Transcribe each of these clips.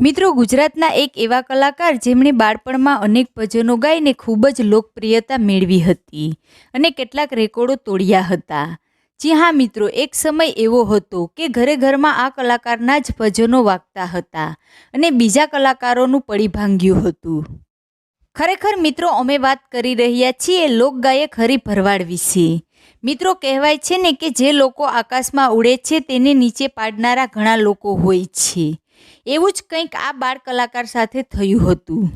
મિત્રો, ગુજરાતના એક એવા કલાકાર જેમણે બાળપણમાં અનેક ભજનો ગાઈને ખૂબ જ લોકપ્રિયતા મેળવી હતી અને કેટલાક રેકોર્ડો તોડ્યા હતા. જી હા, મિત્રો, એક સમય એવો હતો કે ઘરે ઘરમાં આ કલાકારના જ ભજનો વાગતા હતા અને બીજા કલાકારોનું પડી ભાંગ્યું હતું. ખરેખર, મિત્રો, અમે વાત કરી રહ્યા છીએ લોકગાયક હરિ ભરવાડ વિશે. મિત્રો, કહેવાય છે ને કે જે લોકો આકાશમાં ઉડે છે, તેને નીચે પાડનારા ઘણા લોકો હોય છે. એવું જ કંઈક આ બાળ કલાકાર સાથે થયું હતું.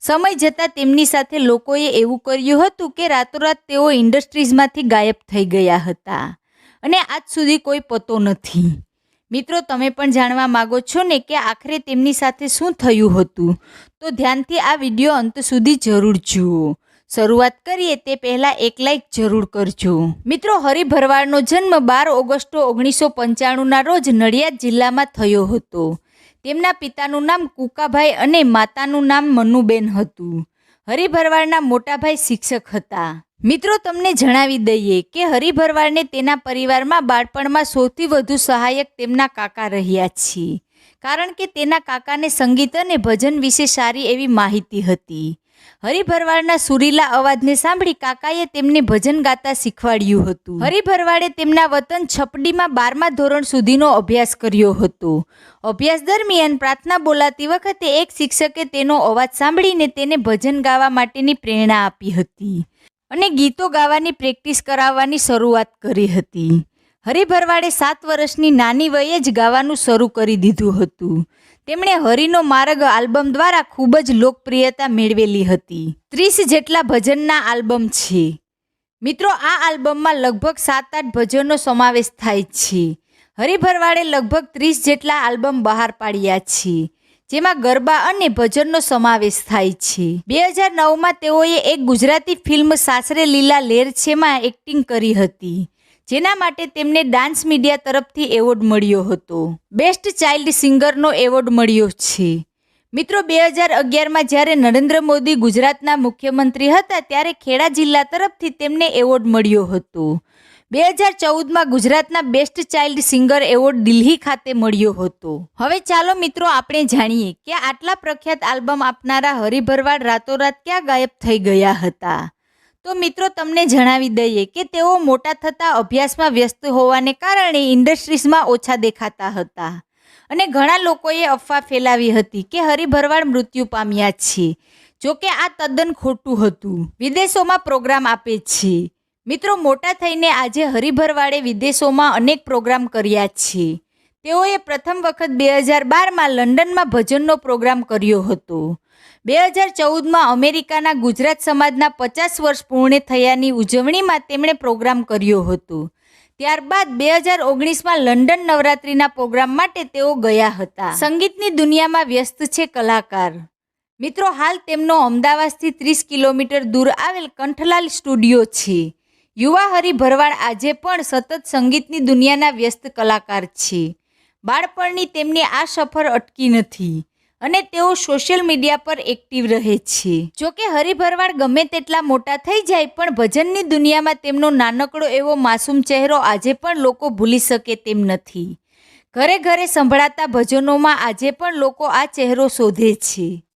સમય જતાં તેમની સાથે લોકોએ એવું કર્યું હતું કે રાતોરાત તેઓ ઇન્ડસ્ટ્રીઝમાંથી ગાયબ થઈ ગયા હતા અને આજ સુધી કોઈ પતો નથી. મિત્રો, તમે પણ જાણવા માગો છો ને કે આખરે તેમની સાથે શું થયું હતું? તો ધ્યાનથી આ વીડિયો અંત સુધી જરૂર જુઓ. શરૂઆત કરીએ તે પહેલાં એક લાઈક જરૂર કરજો. મિત્રો હરિભરવાડનો જન્મ બાર ઓગસ્ટ ઓગણીસો પંચાણુંના રોજ નડિયાદ જિલ્લામાં થયો હતો. તેમના પિતાનું નામ કુકાભાઈ અને માતાનું નામ મનુબેન હતું. હરિભરવાડના મોટાભાઈ શિક્ષક હતા. મિત્રો, તમને જણાવી દઈએ કે હરિભરવાડને તેના પરિવારમાં બાળપણમાં સૌથી વધુ સહાયક તેમના કાકા રહ્યા છે કારણ કે તેના કાકાને સંગીત અને ભજન વિશે સારી એવી માહિતી હતી. હરિભરવાડના સુરીલા અવાજને સાંભળી કાકાએ તેમને ભજન ગાતા શીખવાડ્યું હતું. હરિભરવાડે તેમના વતન છપડીમાં બારમા ધોરણ સુધીનો અભ્યાસ કર્યો હતો. અભ્યાસ દરમિયાન પ્રાર્થના બોલાતી વખતે એક શિક્ષકે તેનો અવાજ સાંભળીને તેને ભજન ગાવા માટેની પ્રેરણા આપી હતી અને ગીતો ગાવાની પ્રેક્ટિસ કરાવવાની શરૂઆત કરી હતી. હરિભરવાડે સાત વર્ષની નાની વયે જ ગાવાનું શરૂ કરી દીધું હતું. તેમણે હરિનો માર્ગ આલ્બમ દ્વારા ખૂબ જ લોકપ્રિયતા મેળવેલી હતી. ત્રીસ જેટલા ભજનના આલ્બમ છે. મિત્રો, આ આલ્બમમાં લગભગ સાત આઠ ભજનનો સમાવેશ થાય છે. હરિભરવાડે લગભગ ત્રીસ જેટલા આલ્બમ બહાર પાડ્યા છે, જેમાં ગરબા અને ભજનનો સમાવેશ થાય છે. બે હજાર નવમાં તેઓએ એક ગુજરાતી ફિલ્મ સાસરે લીલા લેર છેમાં એક્ટિંગ કરી હતી. જેના માટે તેમને ડાન્સ મીડિયા તરફથી એવોર્ડ મળ્યો હતો. બેસ્ટ ચાઇલ્ડ સિંગરનો એવોર્ડ મળ્યો છે. મિત્રો, બે હજાર અગિયારમાં જ્યારે નરેન્દ્ર મોદી ગુજરાતના મુખ્યમંત્રી હતા, ત્યારે ખેડા જિલ્લા તરફથી તેમને એવોર્ડ મળ્યો હતો. બે હજાર ચૌદમાં ગુજરાતના best child singer award Delhi ખાતે મળ્યો હતો. હવે ચાલો મિત્રો, આપણે જાણીએ કે આટલા પ્રખ્યાત આલ્બમ આપનારા હરિભરવાડ રાતોરાત ક્યાં ગાયબ થઈ ગયા હતા. તો મિત્રો, તમને જણાવી દઈએ કે તેઓ મોટા થતા અભ્યાસમાં વ્યસ્ત હોવાને કારણે ઇન્ડસ્ટ્રીઝમાં ઓછા દેખાતા હતા. અને ઘણા લોકોએ અફવા ફેલાવી હતી કે હરિભરવાડ મૃત્યુ પામ્યા છે. જોકે આ તદ્દન ખોટું હતું. વિદેશોમાં પ્રોગ્રામ આપે છે. મિત્રો, મોટા થઈને આજે હરિભરવાડે વિદેશોમાં અનેક પ્રોગ્રામ કર્યા છે. તેઓએ પ્રથમ વખત બે હજાર બારમાં લંડનમાં ભજનનો પ્રોગ્રામ કર્યો હતો. બે હજાર ચૌદમાં અમેરિકાના ગુજરાત સમાજના પચાસ વર્ષ પૂર્ણ થયાની ઉજવણીમાં તેમણે પ્રોગ્રામ કર્યો હતો. ત્યારબાદ બે હજાર ઓગણીસમાં લંડન નવરાત્રિના પ્રોગ્રામ માટે તેઓ ગયા હતા. સંગીતની દુનિયામાં વ્યસ્ત છે કલાકાર. મિત્રો, હાલ તેમનો અમદાવાદથી ત્રીસ કિલોમીટર દૂર આવેલ કંઠલાલ સ્ટુડિયો છે. યુવા હરિભરવાડ આજે પણ સતત સંગીતની દુનિયાના વ્યસ્ત કલાકાર છે. બાળપણની તેમની આ સફર અટકી નથી. અને તેઓ સોશિયલ મીડિયા પર એક્ટિવ રહે છે. જોકે હરિભરવાડ ગમે તેટલા મોટા થઈ જાય, પણ ભજનની દુનિયામાં તેમનો નાનકડો એવો માસૂમ ચહેરો આજે પણ લોકો ભૂલી શકે તેમ નથી. ઘરે ઘરે સંભળાતા ભજનોમાં આજે પણ લોકો આ ચહેરો શોધે છે.